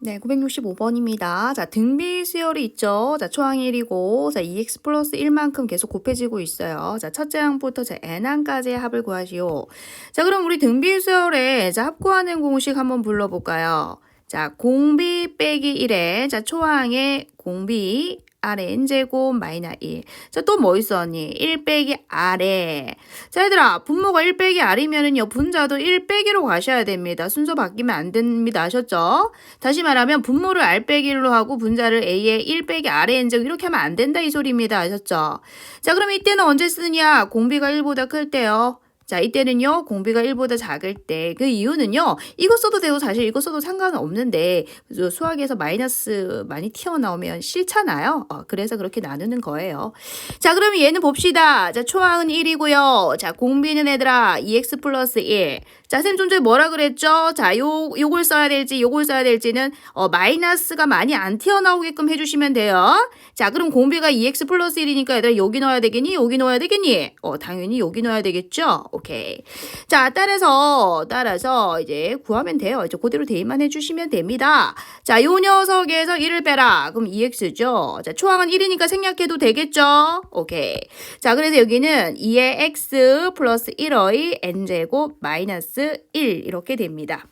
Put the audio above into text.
네, 965번입니다. 자, 등비 수열이 있죠. 자, 초항 1이고, 자, 2x 플러스 1만큼 계속 곱해지고 있어요. 자, 첫째 항부터 자, n항까지의 합을 구하시오. 자, 그럼 우리 등비 수열에 자, 합구하는 공식 한번 불러볼까요? 자, 공비 빼기 1에, 자, 초항의 공비, 아래 n제곱 마이너 1. 자, 또 뭐 있어, 언니? 1 빼기 아래. 자, 얘들아, 분모가 1 빼기 r이면은요, 분자도 1 빼기로 가셔야 됩니다. 순서 바뀌면 안 됩니다. 아셨죠? 다시 말하면, 분모를 r 빼기 1로 하고, 분자를 a의 1 빼기 r의 n제곱 이렇게 하면 안 된다, 이 소리입니다. 아셨죠? 자, 그럼 이때는 언제 쓰느냐? 공비가 1보다 클 때요. 자, 이때는요, 공비가 1보다 작을 때, 그 이유는요, 이거 써도 되고 사실 이거 써도 상관은 없는데, 그 수학에서 마이너스 많이 튀어나오면 싫잖아요. 어, 그래서 그렇게 나누는 거예요. 자, 그러면 얘는 봅시다. 자, 초항은 1이고요. 자, 공비는 얘들아, 2x 플러스 1. 자, 쌤좀 전에 뭐라 그랬죠? 자, 요, 요걸 써야 될지, 요걸 써야 될지는, 어, 마이너스가 많이 안 튀어나오게끔 해주시면 돼요. 자, 그럼 공비가 2x 플러스 1이니까 얘들아, 여기 넣어야 되겠니? 여기 넣어야 되겠니? 어, 당연히 여기 넣어야 되겠죠? 오케이. 자, 따라서, 따라서 이제 구하면 돼요. 이제 그대로 대입만 해주시면 됩니다. 자, 요 녀석에서 1을 빼라. 그럼 2x죠? 자, 초항은 1이니까 생략해도 되겠죠? 오케이. 자, 그래서 여기는 2의 x 플러스 1의 n제곱 마이너스 1 이렇게 됩니다.